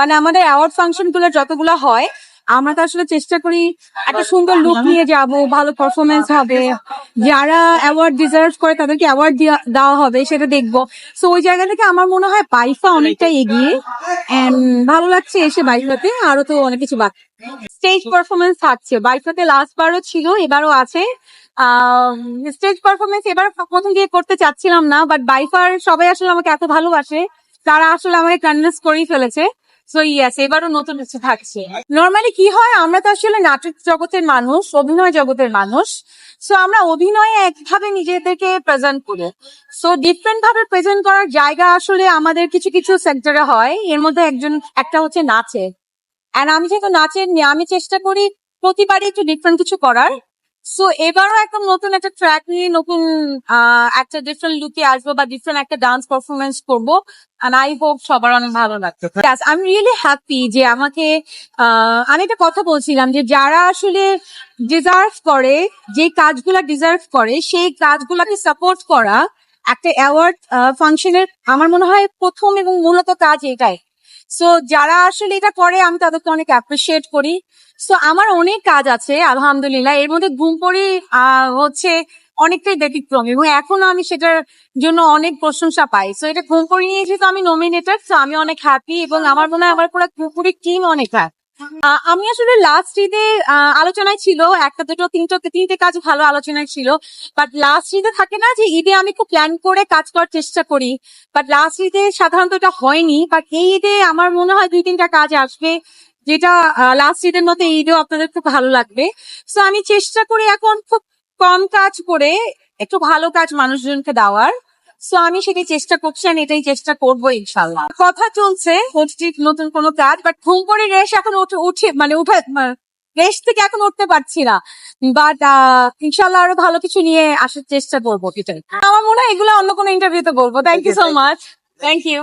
মানে আমাদের অ্যাওয়ার্ড ফাংশনগুলো যতগুলো হয় আমরা তো আসলে চেষ্টা করি একটা সুন্দর লুক নিয়ে যাব ভালো পারফরমেন্স হবে। যারা অ্যাওয়ার্ড ডিজার্ভ করে তাদেরকে অ্যাওয়ার্ড দেওয়া হবে সেটা দেখব। সো ওই জায়গা থেকে আমার মনে হয় বাইফা অনেকটা এগিয়ে এন্ড ভালো লাগছে এসে বাইফাতে আরও তো অনেক কিছু বাকি স্টেজ পারফরমেন্স থাকছে। বাইফাতে লাস্ট বারও ছিল এবারও আছে। স্টেজ পারফরমেন্স এবার প্রথম দিয়ে করতে চাচ্ছিলাম না বাট বাইফার সবাই আসলে আমাকে এত ভালোবাসে। তারা আসলে আমাকে কনভিন্স করেই ফেলেছে। সো ইয়াস এবারও নতুন কিছু থাকছে। নর্মালি কি হয়, আমরা তো আসলে নাটক জগতের মানুষ, অভিনয় জগতের মানুষ। সো আমরা অভিনয়ে একভাবে নিজেদেরকে প্রেজেন্ট করি। সো ডিফারেন্ট ভাবে প্রেজেন্ট করার জায়গা আসলে আমাদের কিছু কিছু সেক্টরে হয়। এর মধ্যে একজন, একটা হচ্ছে নাচে অ্যান্ড আমি যেহেতু নাচের আমি চেষ্টা করি প্রতিবারই একটু ডিফারেন্ট কিছু করার। সো এবারও একদম নতুন একটা ট্র্যাক নিয়ে নতুন একটা ডিফারেন্ট লুকে আসব বা ডিফারেন্ট একটা ডান্স পারফরমেন্স করব I hope সবার অনেক ভালো Yes, I'm really happy যে আমাকে আমি একটা কথা বলছিলাম যে যারা আসলে ডিজার্ভ করে যে কাজগুলা ডিজার্ভ করে সেই কাজগুলাকে সাপোর্ট করা একটা অ্যাওয়ার্ড ফাংশনের আমার মনে হয় প্রথম এবং মূলত কাজ এটাই। সো যারা আসলে এটা করে আমি তাদেরকে অনেক অ্যাপ্রিসিয়েট করি। সো আমার অনেক কাজ আছে আলহামদুলিল্লাহ। এর মধ্যে ঘুম পড়ি আহ, হচ্ছে অনেকটাই ব্যতিক্রম। এবং এখনও আমি সেটার জন্য অনেক প্রশংসা পাই। সো এটা ঘুম পড়ি নিয়ে যেহেতু আমি নমিনেটেড সো আমি অনেক হ্যাপি এবং আমার মনে হয় আমার পুরো ঘুমপুরি টিম অনেক হ্যাপি আমি আসলে লাস্ট ঈদে আলোচনায় ছিল, একটা দুটো, তিনটো, তিনটে কাজ ভালো আলোচনায় ছিল বাট লাস্ট ঈদে থাকে না যে ঈদে আমি খুব প্ল্যান করে কাজ করার চেষ্টা করি বাট লাস্ট ঈদে সাধারণত এটা হয়নি বাট এই ঈদে আমার মনে হয় দুই, তিনটা কাজ আসবে, যেটা লাস্ট ঈদের মতো ঈদেও আপনাদের খুব ভালো লাগবে সো আমি চেষ্টা করি এখন খুব কম কাজ করে একটু ভালো কাজ মানুষজনকে দেওয়ার সো আমি সেটাই চেষ্টা করছি আমি এটাই চেষ্টা করব ইনশাল্লাহ কথা চলছে হোস্টিক নতুন কোনো কাজ বাট ঘুম করে রেশ এখন উঠে উঠে মানে উঠে রেশ থেকে এখন উঠতে পারছি না। বাট ইনশাল্লাহ আরও ভালো কিছু নিয়ে আসার চেষ্টা করব এটাই। আমার মনে হয় এগুলো অন্য কোনো ইন্টারভিউতে বলব। Thank you so much thank you